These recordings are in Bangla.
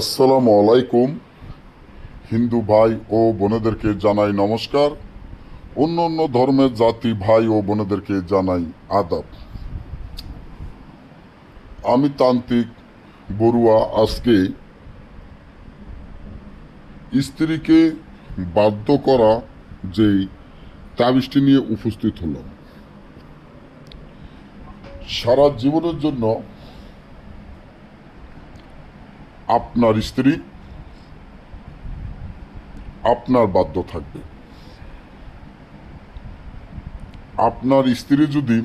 আসসালামু আলাইকুম। হিন্দু ভাই ও বোনেদেরকে জানাই নমস্কার। অন্য অন্য ধর্মের জাতি ভাই ও বোনেদেরকে জানাই আদাব। আমি তান্ত্রিক বড়ুয়া, আজকে স্ত্রীকে বাধ্য করা যেই তাবিজটি নিয়ে উপস্থিত হলাম। সারা জীবনের জন্য আপনার স্ত্রী আপনার বাধ্য থাকবে। আপনার স্ত্রী যদি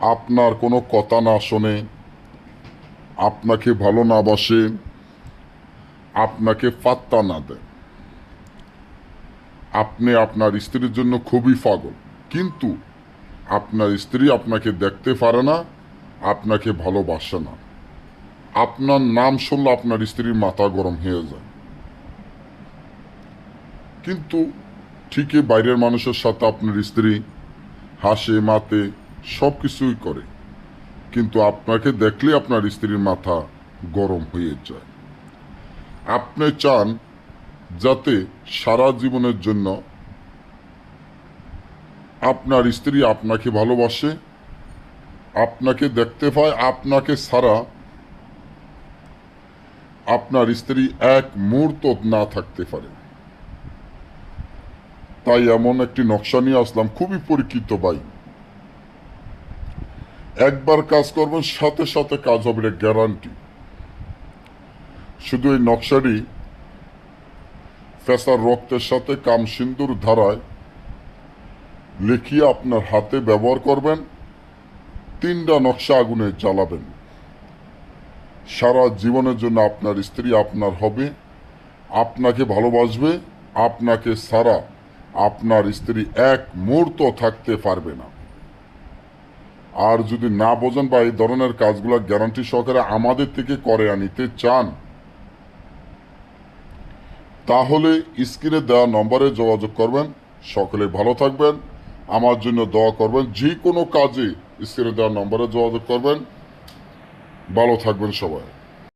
আপনার কোনো কথা না শোনে, আপনাকে ভালো না বাসে, আপনাকে পাত্তা না দেয়, আপনি আপনার স্ত্রীর জন্য খুবই পাগল। কিন্তু আপনার স্ত্রী আপনাকে দেখতে পারে না, আপনাকে ভালোবাসে না। আপনার নাম শুনলে আপনার স্ত্রীর মাথা গরম হয়ে যায়। কিন্তু ঠিকই বাইরের মানুষের সাথে আপনার স্ত্রী হাসে, মাতে সব কিছুই করে। কিন্তু আপনাকে দেখলে আপনার স্ত্রীর মাথা গরম হয়ে যায়। আপনি চান যাতে সারা জীবনের জন্য আপনার স্ত্রী আপনাকে ভালোবাসে, আপনাকে দেখতে পায়, আপনাকে ছাড়া আপনার স্ত্রী এক মুহূর্ত না থাকতে পারে। তাই এমন একটি নকশা নিয়ে আসলাম, খুবই পরীক্ষিত ভাই। একবার কাজ করবেন, সাথে সাথে কাজ হবে এটা গ্যারান্টি শুধু এই নকশাটি ফেসার রক্তের সাথে কাম সিন্দুর ধারায় লিখিয়ে আপনার হাতে ব্যবহার করবেন, তিনটা নকশা আগুনে জ্বালাবেন। সারা জীবনের জন্য আপনার স্ত্রী আপনার হবে, আপনাকে ভালোবাসবে, আপনাকে সারা আপনার স্ত্রী এক মুহূর্ত থাকতে পারবে না। আর যদি না বোঝেন বা এই ধরনের কাজগুলো গ্যারান্টি সহকারে আমাদের থেকে করে আনিতে চান, তাহলে স্ক্রিনে দেওয়া নম্বরে যোগাযোগ করবেন। সকলে ভালো থাকবেন। আমার জন্য দোয়া করবেন। যে কোনো কাজে স্ক্রিনে দেওয়া নম্বরে যোগাযোগ করবেন। ভালো থাকবেন সবাই।